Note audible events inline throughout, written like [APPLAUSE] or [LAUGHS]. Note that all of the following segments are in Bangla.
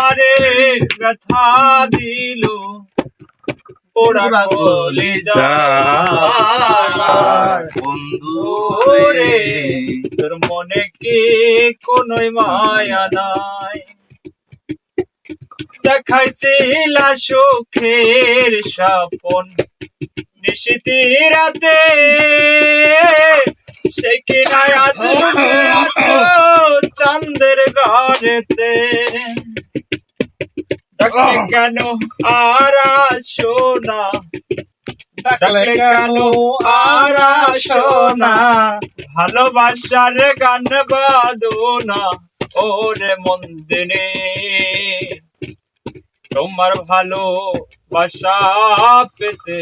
আরে ব্যথা দিল। পোড়া কলে যায় বন্ধু রে তোর মনে কি কোনোই মায়া নাই? দেখাইছিলা সুখের স্বপন নিশিতি রাতে। সে কি নাই আজ [LAUGHS] ঘরেতে ডাকলে কেন আর আসো না। ডাকলে কেন আর আসো না। ভালোবাসার গান বাদো না ওরে মন্দিরে। তোমার ভালো বাসা পেতে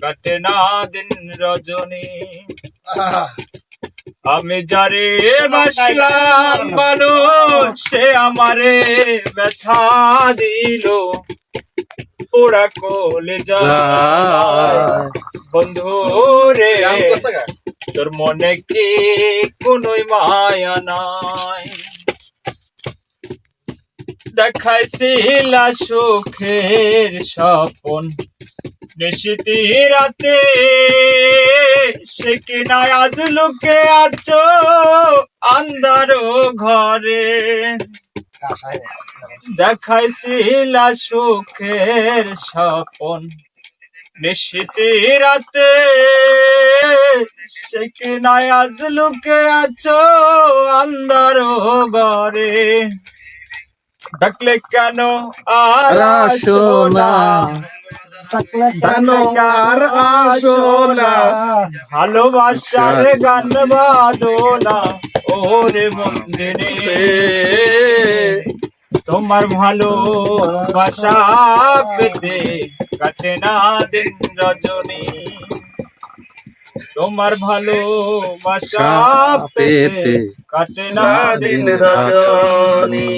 কাটে না দিন রজনী। আমি যারে বাসলাম মানুষ, সে আমারে ব্যথা দিল। পোড়া কোলে যায়। বন্ধু রে, তোর মনে কি কোনোই মায়া নাই? দেখাইছিলা সুখের স্বপন, নিশিতি রাতে সে কিনা আজ লোকে আছো আন্দার ঘরে। দেখাইছিলা সুখের স্বপন। নিশিতি রাতে সে কিনা আজ লোকে আছো আন্দার ঘরে। ডাকলে কেন আর আসো না। জানো আর আসো না ভালোবাসার গান বাদো না ওরে মন্দিরে। তোমার ভালো বাসা পেতে কাটে না দিন রজনী। তোমার ভালো বাসা পেতে। কাটে না দিন রজনী।